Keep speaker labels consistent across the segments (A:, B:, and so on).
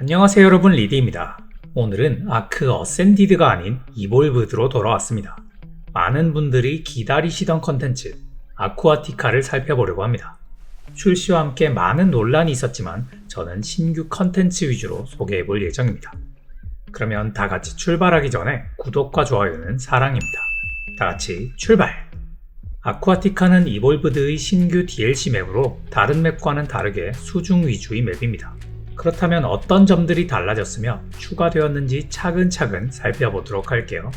A: 안녕하세요 여러분 리디입니다. 오늘은 아크 어센디드가 아닌 이볼브드로 돌아왔습니다. 많은 분들이 기다리시던 컨텐츠 아쿠아티카를 살펴보려고 합니다. 출시와 함께 많은 논란이 있었지만 저는 신규 컨텐츠 위주로 소개해 볼 예정입니다. 그러면 다 같이 출발하기 전에 구독과 좋아요는 사랑입니다. 다 같이 출발! 아쿠아티카는 이볼브드의 신규 DLC 맵으로 다른 맵과는 다르게 수중 위주의 맵입니다. 그렇다면 어떤 점들이 달라졌으며 추가되었는지 차근차근 살펴보도록 할게요.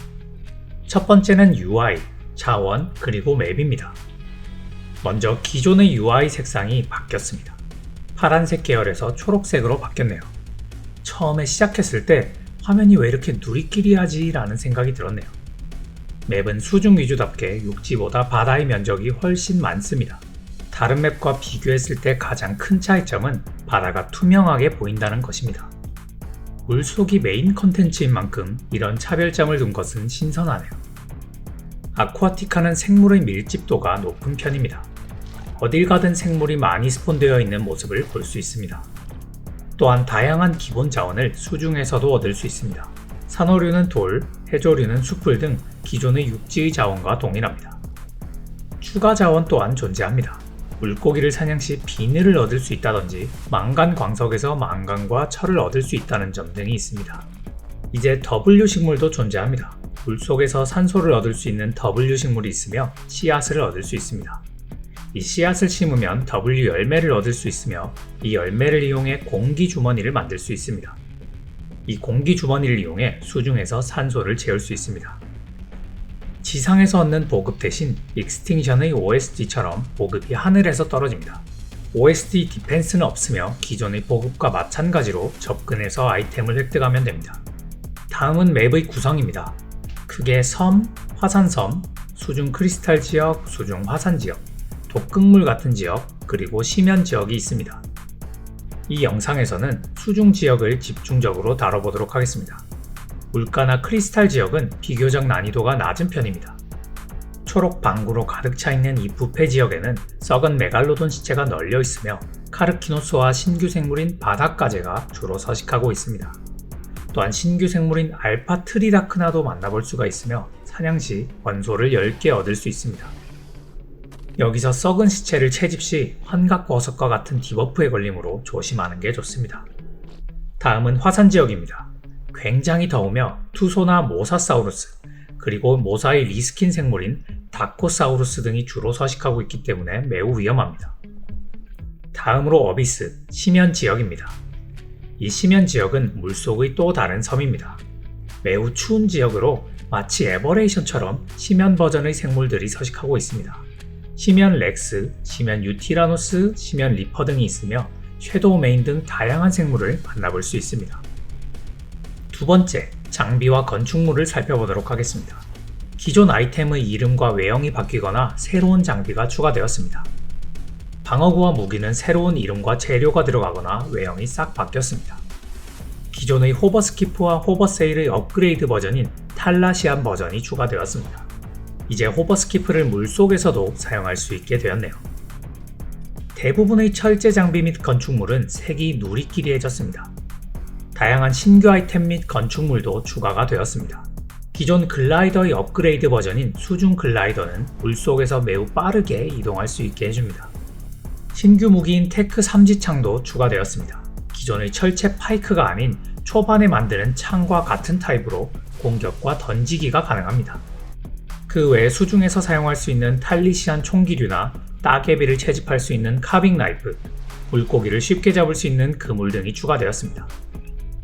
A: 첫 번째는 UI, 자원, 그리고 맵입니다. 먼저 기존의 UI 색상이 바뀌었습니다. 파란색 계열에서 초록색으로 바뀌었네요. 처음에 시작했을 때 화면이 왜 이렇게 누리끼리 하지? 라는 생각이 들었네요. 맵은 수중 위주답게 육지보다 바다의 면적이 훨씬 많습니다. 다른 맵과 비교했을 때 가장 큰 차이점은 바다가 투명하게 보인다는 것입니다. 물속이 메인 컨텐츠인 만큼 이런 차별점을 둔 것은 신선하네요. 아쿠아티카는 생물의 밀집도가 높은 편입니다. 어딜 가든 생물이 많이 스폰되어 있는 모습을 볼 수 있습니다. 또한 다양한 기본 자원을 수중에서도 얻을 수 있습니다. 산호류는 돌, 해조류는 숯불 등 기존의 육지의 자원과 동일합니다. 추가 자원 또한 존재합니다. 물고기를 사냥 시 비늘을 얻을 수 있다든지 망간 광석에서 망간과 철을 얻을 수 있다는 점 등이 있습니다. 이제 W 식물도 존재합니다. 물속에서 산소를 얻을 수 있는 W 식물이 있으며 씨앗을 얻을 수 있습니다. 이 씨앗을 심으면 W 열매를 얻을 수 있으며 이 열매를 이용해 공기 주머니를 만들 수 있습니다. 이 공기 주머니를 이용해 수중에서 산소를 채울 수 있습니다. 지상에서 얻는 보급 대신 익스팅션의 OSD처럼 보급이 하늘에서 떨어집니다. OSD 디펜스는 없으며 기존의 보급과 마찬가지로 접근해서 아이템을 획득하면 됩니다. 다음은 맵의 구성입니다. 크게 섬, 화산섬, 수중 크리스탈 지역, 수중 화산 지역, 독극물 같은 지역, 그리고 심연 지역이 있습니다. 이 영상에서는 수중 지역을 집중적으로 다뤄보도록 하겠습니다. 물가나 크리스탈 지역은 비교적 난이도가 낮은 편입니다. 초록 방구로 가득 차 있는 이 부패 지역에는 썩은 메갈로돈 시체가 널려 있으며 카르키노스와 신규 생물인 바닷가재가 주로 서식하고 있습니다. 또한 신규 생물인 알파 트리다크나도 만나볼 수가 있으며 사냥 시 원소를 10개 얻을 수 있습니다. 여기서 썩은 시체를 채집 시 환각 버섯과 같은 디버프에 걸림으로 조심하는 게 좋습니다. 다음은 화산 지역입니다. 굉장히 더우며 투소나 모사사우루스, 그리고 모사의 리스킨 생물인 다코사우루스 등이 주로 서식하고 있기 때문에 매우 위험합니다. 다음으로 어비스, 심연 지역입니다. 이 심연 지역은 물속의 또 다른 섬입니다. 매우 추운 지역으로 마치 에버레이션처럼 심연 버전의 생물들이 서식하고 있습니다. 심연 렉스, 심연 유티라노스, 심연 리퍼 등이 있으며 섀도우 메인 등 다양한 생물을 만나볼 수 있습니다. 두 번째, 장비와 건축물을 살펴보도록 하겠습니다. 기존 아이템의 이름과 외형이 바뀌거나 새로운 장비가 추가되었습니다. 방어구와 무기는 새로운 이름과 재료가 들어가거나 외형이 싹 바뀌었습니다. 기존의 호버스키프와 호버세일의 업그레이드 버전인 탈라시안 버전이 추가되었습니다. 이제 호버스키프를 물속에서도 사용할 수 있게 되었네요. 대부분의 철제 장비 및 건축물은 색이 누리끼리해졌습니다. 다양한 신규 아이템 및 건축물도 추가가 되었습니다. 기존 글라이더의 업그레이드 버전인 수중 글라이더는 물속에서 매우 빠르게 이동할 수 있게 해줍니다. 신규 무기인 테크 3지 창도 추가되었습니다. 기존의 철제 파이크가 아닌 초반에 만드는 창과 같은 타입으로 공격과 던지기가 가능합니다. 그 외에 수중에서 사용할 수 있는 탈리시안 총기류나 따개비를 채집할 수 있는 카빙 나이프, 물고기를 쉽게 잡을 수 있는 그물 등이 추가되었습니다.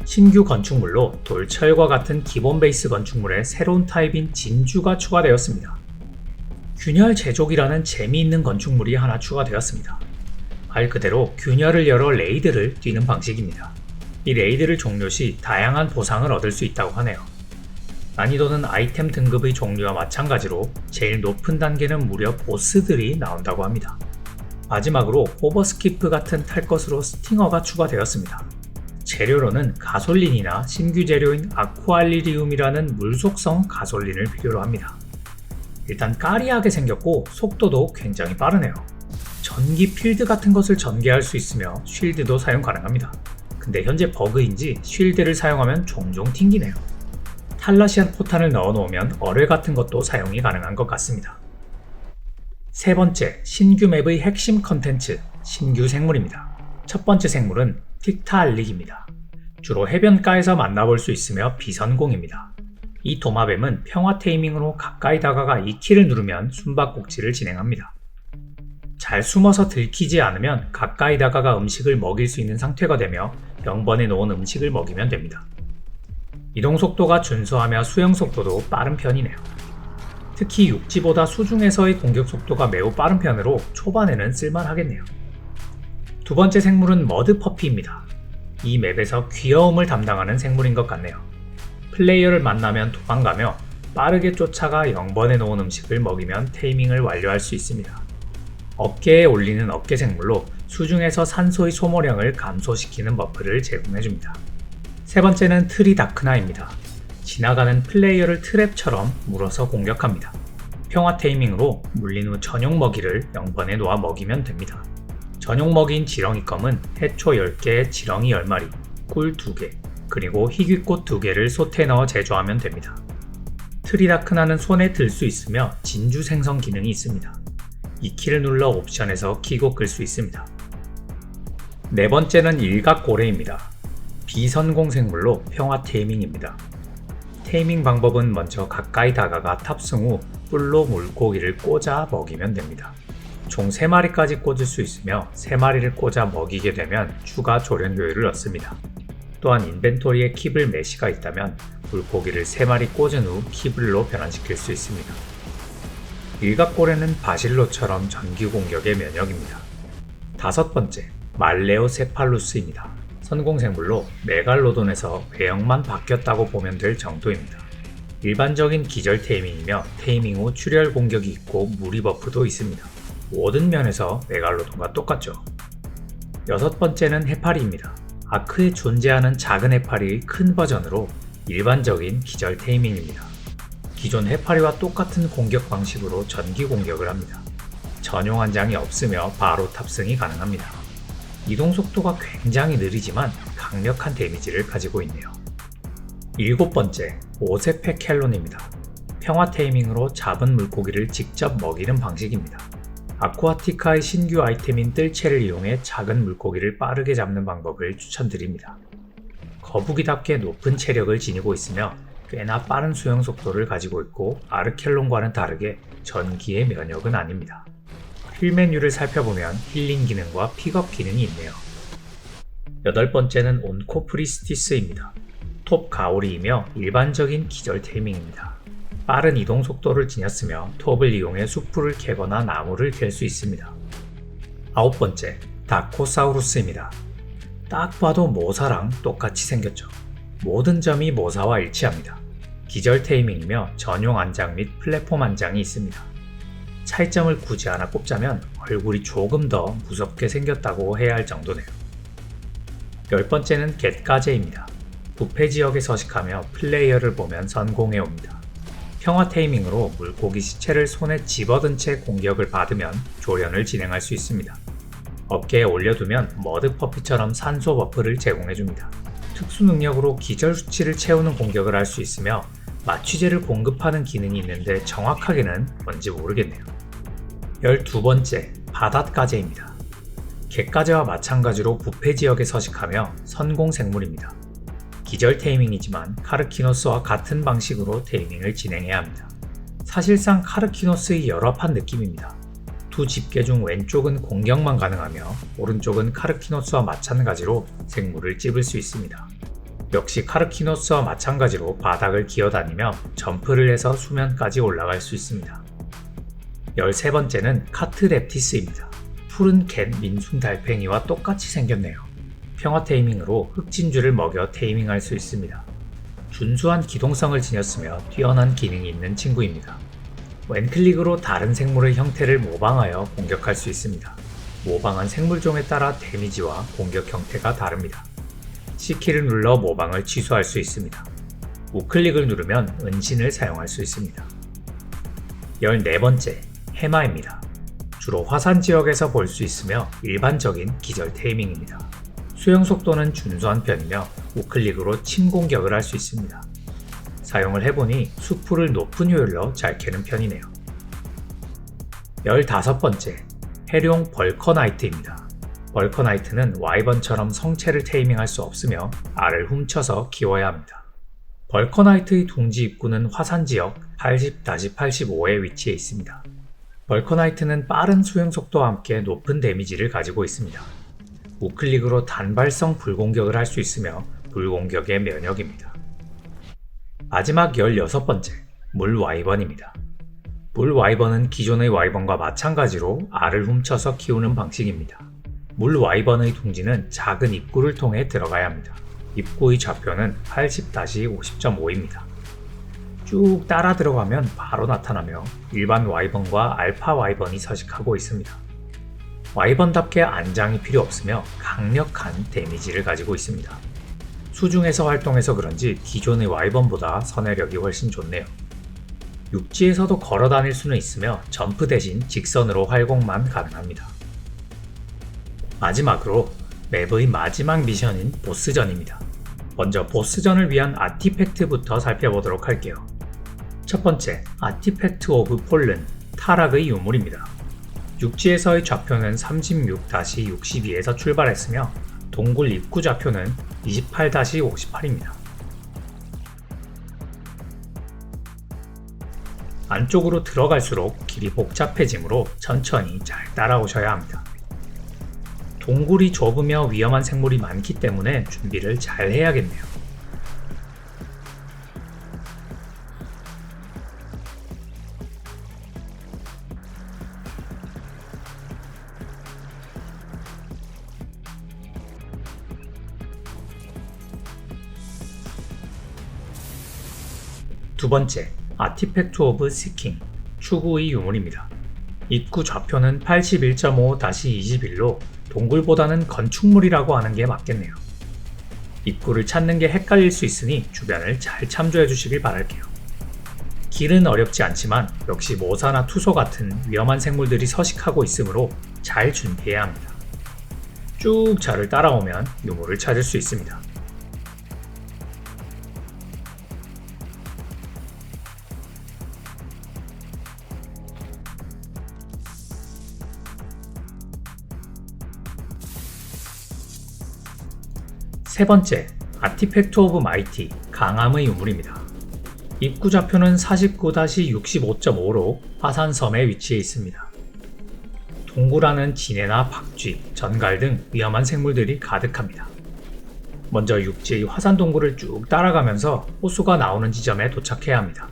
A: 신규 건축물로 돌철과 같은 기본 베이스 건축물에 새로운 타입인 진주가 추가되었습니다. 균열 제족이라는 재미있는 건축물이 하나 추가되었습니다. 말 그대로 균열을 열어 레이드를 뛰는 방식입니다. 이 레이드를 종료 시 다양한 보상을 얻을 수 있다고 하네요. 난이도는 아이템 등급의 종류와 마찬가지로 제일 높은 단계는 무려 보스들이 나온다고 합니다. 마지막으로 오버스키프 같은 탈 것으로 스팅어가 추가되었습니다. 재료로는 가솔린이나 신규 재료인 아쿠알리리움이라는 물속성 가솔린을 필요로 합니다. 일단 까리하게 생겼고 속도도 굉장히 빠르네요. 전기 필드 같은 것을 전개할 수 있으며 쉴드도 사용 가능합니다. 근데 현재 버그인지 쉴드를 사용하면 종종 튕기네요. 탈라시안 포탄을 넣어 놓으면 어뢰 같은 것도 사용이 가능한 것 같습니다. 세 번째, 신규 맵의 핵심 컨텐츠, 신규 생물입니다. 첫 번째 생물은 틱타알릭입니다. 주로 해변가에서 만나볼 수 있으며 비선공입니다. 이 도마뱀은 평화 테이밍으로 가까이 다가가 이 키를 누르면 숨바꼭질을 진행합니다. 잘 숨어서 들키지 않으면 가까이 다가가 음식을 먹일 수 있는 상태가 되며 병번에 놓은 음식을 먹이면 됩니다. 이동 속도가 준수하며 수영 속도도 빠른 편이네요. 특히 육지보다 수중에서의 공격 속도가 매우 빠른 편으로 초반에는 쓸만하겠네요. 두 번째 생물은 머드 퍼피입니다. 이 맵에서 귀여움을 담당하는 생물인 것 같네요. 플레이어를 만나면 도망가며 빠르게 쫓아가 0번에 놓은 음식을 먹이면 테이밍을 완료할 수 있습니다. 어깨에 올리는 어깨 생물로 수중에서 산소의 소모량을 감소시키는 버프를 제공해줍니다. 세 번째는 트리 다크나입니다. 지나가는 플레이어를 트랩처럼 물어서 공격합니다. 평화 테이밍으로 물린 후 전용 먹이를 0번에 놓아 먹이면 됩니다. 전용 먹이인 지렁이껌은 해초 10개에 지렁이 10마리, 꿀 2개, 그리고 희귀꽃 2개를 솥에 넣어 제조하면 됩니다. 트리다크나는 손에 들 수 있으며 진주 생성 기능이 있습니다. 이 키를 눌러 옵션에서 키고 끌 수 있습니다. 네 번째는 일각고래입니다. 비선공 생물로 평화 테이밍입니다. 테이밍 방법은 먼저 가까이 다가가 탑승 후 뿔로 물고기를 꽂아 먹이면 됩니다. 총 3마리까지 꽂을 수 있으며 3마리를 꽂아 먹이게 되면 추가 조련 효율을 얻습니다. 또한 인벤토리에 키블 메시가 있다면 물고기를 3마리 꽂은 후 키블로 변환시킬 수 있습니다. 일각고래는 바실로처럼 전기 공격의 면역입니다. 다섯 번째, 말레오세팔루스입니다. 선공생물로 메갈로돈에서 외형만 바뀌었다고 보면 될 정도입니다. 일반적인 기절 테이밍이며 테이밍 후 출혈 공격이 있고 무리 버프도 있습니다. 모든 면에서 메갈로돈과 똑같죠. 여섯 번째는 해파리입니다. 아크에 존재하는 작은 해파리의 큰 버전으로 일반적인 기절 테이밍입니다. 기존 해파리와 똑같은 공격 방식으로 전기 공격을 합니다. 전용 한 장이 없으며 바로 탑승이 가능합니다. 이동 속도가 굉장히 느리지만 강력한 데미지를 가지고 있네요. 일곱 번째, 오세페 켈론입니다. 평화 테이밍으로 잡은 물고기를 직접 먹이는 방식입니다. 아쿠아티카의 신규 아이템인 뜰채를 이용해 작은 물고기를 빠르게 잡는 방법을 추천드립니다. 거북이답게 높은 체력을 지니고 있으며 꽤나 빠른 수영 속도를 가지고 있고 아르켈론과는 다르게 전기의 면역은 아닙니다. 휠 메뉴를 살펴보면 힐링 기능과 픽업 기능이 있네요. 여덟 번째는 온코프리스티스입니다. 톱 가오리이며 일반적인 기절 테이밍입니다. 빠른 이동 속도를 지녔으며 톱을 이용해 숲풀을 캐거나 나무를 캘 수 있습니다. 아홉 번째, 다코사우루스입니다. 딱 봐도 모사랑 똑같이 생겼죠. 모든 점이 모사와 일치합니다. 기절 테이밍이며 전용 안장 및 플랫폼 안장이 있습니다. 차이점을 굳이 하나 꼽자면 얼굴이 조금 더 무섭게 생겼다고 해야 할 정도네요. 열 번째는 겟가제입니다. 부패 지역에 서식하며 플레이어를 보면 선공해 옵니다. 평화 테이밍으로 물고기 시체를 손에 집어든 채 공격을 받으면 조련을 진행할 수 있습니다. 어깨에 올려두면 머드 퍼피처럼 산소 버프를 제공해줍니다. 특수 능력으로 기절 수치를 채우는 공격을 할 수 있으며 마취제를 공급하는 기능이 있는데 정확하게는 뭔지 모르겠네요. 12번째, 바닷가재입니다. 갯가재와 마찬가지로 부패 지역에 서식하며 선공 생물입니다. 기절 테이밍이지만 카르키노스와 같은 방식으로 테이밍을 진행해야 합니다. 사실상 카르키노스의 열합한 느낌입니다. 두 집게 중 왼쪽은 공격만 가능하며 오른쪽은 카르키노스와 마찬가지로 생물을 찝을 수 있습니다. 역시 카르키노스와 마찬가지로 바닥을 기어다니며 점프를 해서 수면까지 올라갈 수 있습니다. 13번째는 카트랩티스입니다. 푸른 캣 민순 달팽이와 똑같이 생겼네요. 평화 테이밍으로 흑진주를 먹여 테이밍할 수 있습니다. 준수한 기동성을 지녔으며 뛰어난 기능이 있는 친구입니다. 왼클릭으로 다른 생물의 형태를 모방하여 공격할 수 있습니다. 모방한 생물종에 따라 데미지와 공격 형태가 다릅니다. C키를 눌러 모방을 취소할 수 있습니다. 우클릭을 누르면 은신을 사용할 수 있습니다. 14번째, 해마입니다. 주로 화산 지역에서 볼 수 있으며 일반적인 기절 테이밍입니다. 수영 속도는 준수한 편이며 우클릭으로 침 공격을 할 수 있습니다. 사용을 해보니 수풀을 높은 효율로 잘 캐는 편이네요. 15번째, 해룡 벌커나이트입니다. 벌커나이트는 와이번처럼 성체를 테이밍할 수 없으며 알을 훔쳐서 키워야 합니다. 벌커나이트의 둥지 입구는 화산 지역 80-85에 위치해 있습니다. 벌커나이트는 빠른 수영 속도와 함께 높은 데미지를 가지고 있습니다. 우클릭으로 단발성 불공격을 할 수 있으며 불공격의 면역입니다. 마지막 16번째, 물 와이번입니다. 물 와이번은 기존의 와이번과 마찬가지로 알을 훔쳐서 키우는 방식입니다. 물 와이번의 둥지는 작은 입구를 통해 들어가야 합니다. 입구의 좌표는 80-50.5입니다. 쭉 따라 들어가면 바로 나타나며 일반 와이번과 알파 와이번이 서식하고 있습니다. 와이번답게 안장이 필요 없으며 강력한 데미지를 가지고 있습니다. 수중에서 활동해서 그런지 기존의 와이번보다 선회력이 훨씬 좋네요. 육지에서도 걸어 다닐 수는 있으며 점프 대신 직선으로 활공만 가능합니다. 마지막으로 맵의 마지막 미션인 보스전입니다. 먼저 보스전을 위한 아티팩트부터 살펴보도록 할게요. 첫 번째, 아티팩트 오브 폴른, 타락의 유물입니다. 육지에서의 좌표는 36-62에서 출발했으며 동굴 입구 좌표는 28-58입니다. 안쪽으로 들어갈수록 길이 복잡해지므로 천천히 잘 따라오셔야 합니다. 동굴이 좁으며 위험한 생물이 많기 때문에 준비를 잘 해야겠네요. 두 번째, 아티팩트 오브 시킹, 추구의 유물입니다. 입구 좌표는 81.5-21로 동굴보다는 건축물이라고 하는 게 맞겠네요. 입구를 찾는 게 헷갈릴 수 있으니 주변을 잘 참조해 주시길 바랄게요. 길은 어렵지 않지만 역시 모사나 투소 같은 위험한 생물들이 서식하고 있으므로 잘 준비해야 합니다. 쭉 저를 따라오면 유물을 찾을 수 있습니다. 세 번째, 아티팩트 오브 마이티, 강함의 유물입니다. 입구 좌표는 49-65.5로 화산섬에 위치해 있습니다. 동굴 안은 진해나 박쥐, 전갈 등 위험한 생물들이 가득합니다. 먼저 육지의 화산 동굴을 쭉 따라가면서 호수가 나오는 지점에 도착해야 합니다.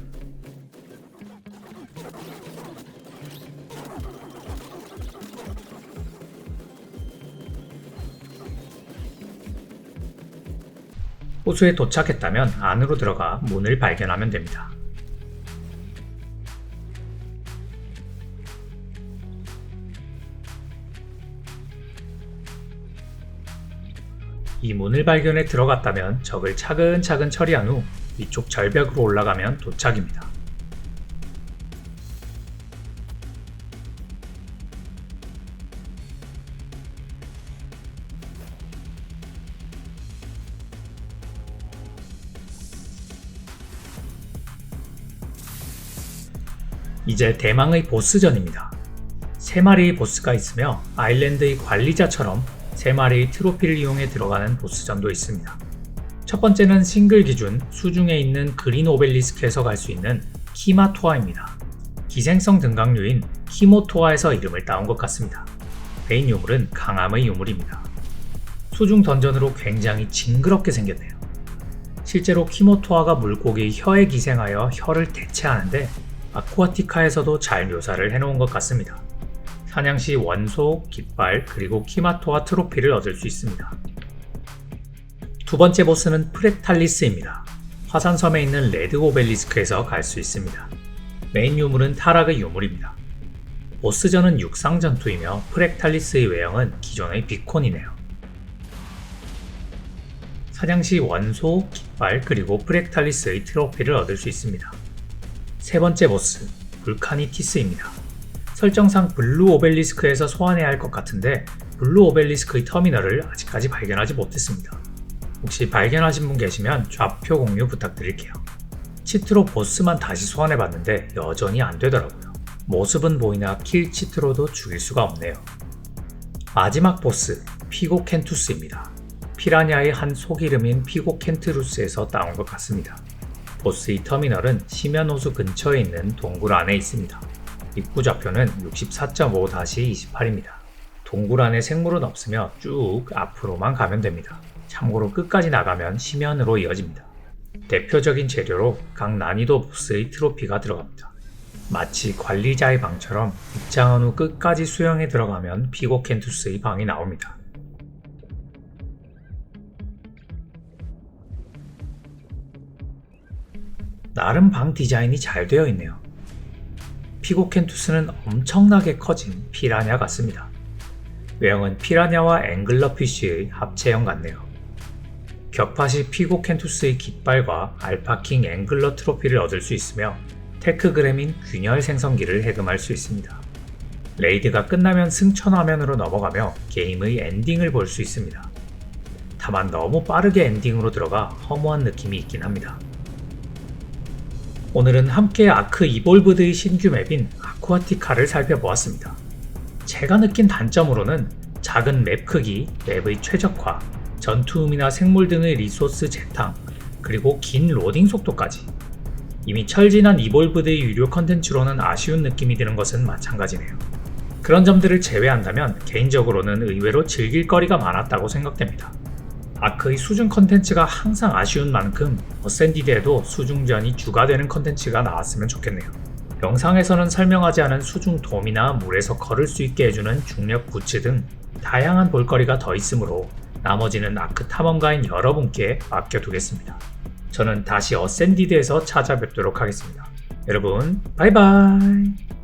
A: 호수에 도착했다면 안으로 들어가 문을 발견하면 됩니다. 이 문을 발견해 들어갔다면 적을 차근차근 처리한 후 위쪽 절벽으로 올라가면 도착입니다. 이제 대망의 보스전입니다. 세 마리의 보스가 있으며 아일랜드의 관리자처럼 세 마리의 트로피를 이용해 들어가는 보스전도 있습니다. 첫 번째는 싱글 기준 수중에 있는 그린 오벨리스크에서 갈 수 있는 키마토아입니다. 기생성 등강류인 키모토아에서 이름을 따온 것 같습니다. 메인 유물은 강함의 유물입니다. 수중 던전으로 굉장히 징그럽게 생겼네요. 실제로 키모토아가 물고기 혀에 기생하여 혀를 대체하는데 아쿠아티카에서도 잘 묘사를 해놓은 것 같습니다. 사냥 시 원소, 깃발, 그리고 키마토와 트로피를 얻을 수 있습니다. 두 번째 보스는 프렉탈리스입니다. 화산섬에 있는 레드 오벨리스크에서 갈 수 있습니다. 메인 유물은 타락의 유물입니다. 보스전은 육상 전투이며 프렉탈리스의 외형은 기존의 비콘이네요. 사냥 시 원소, 깃발, 그리고 프렉탈리스의 트로피를 얻을 수 있습니다. 세 번째 보스, 불카니티스입니다. 설정상 블루 오벨리스크에서 소환해야 할 것 같은데 블루 오벨리스크의 터미널을 아직까지 발견하지 못했습니다. 혹시 발견하신 분 계시면 좌표 공유 부탁드릴게요. 치트로 보스만 다시 소환해봤는데 여전히 안 되더라고요. 모습은 보이나 킬 치트로도 죽일 수가 없네요. 마지막 보스 피고 켄투스입니다. 피라냐의 한 속이름인 피고 켄트루스에서 따온 것 같습니다. 보스의 터미널은 심연호수 근처에 있는 동굴 안에 있습니다. 입구 좌표는 64.5-28입니다. 동굴 안에 생물은 없으며 쭉 앞으로만 가면 됩니다. 참고로 끝까지 나가면 심연으로 이어집니다. 대표적인 재료로 각 난이도 보스의 트로피가 들어갑니다. 마치 관리자의 방처럼 입장한 후 끝까지 수영에 들어가면 피고 켄투스의 방이 나옵니다. 나름 방 디자인이 잘 되어 있네요. 피고켄투스는 엄청나게 커진 피라냐 같습니다. 외형은 피라냐와 앵글러피쉬의 합체형 같네요. 격파시 피고켄투스의 깃발과 알파킹 앵글러 트로피를 얻을 수 있으며 테크그램인 균열 생성기를 해금할 수 있습니다. 레이드가 끝나면 승천 화면으로 넘어가며 게임의 엔딩을 볼 수 있습니다. 다만 너무 빠르게 엔딩으로 들어가 허무한 느낌이 있긴 합니다. 오늘은 함께 아크 이볼브드의 신규 맵인 아쿠아티카를 살펴보았습니다. 제가 느낀 단점으로는 작은 맵 크기, 맵의 최적화, 전투음이나 생물 등의 리소스 재탕, 그리고 긴 로딩 속도까지 이미 철진한 이볼브드의 유료 컨텐츠로는 아쉬운 느낌이 드는 것은 마찬가지네요. 그런 점들을 제외한다면 개인적으로는 의외로 즐길 거리가 많았다고 생각됩니다. 아크의 수중 컨텐츠가 항상 아쉬운 만큼 어센디드에도 수중전이 주가 되는 컨텐츠가 나왔으면 좋겠네요. 영상에서는 설명하지 않은 수중 돔이나 물에서 걸을 수 있게 해주는 중력 부츠 등 다양한 볼거리가 더 있으므로 나머지는 아크 탐험가인 여러분께 맡겨두겠습니다. 저는 다시 어센디드에서 찾아뵙도록 하겠습니다. 여러분, 바이바이!